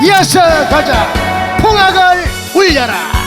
이어서 가자. 풍악을 울려라.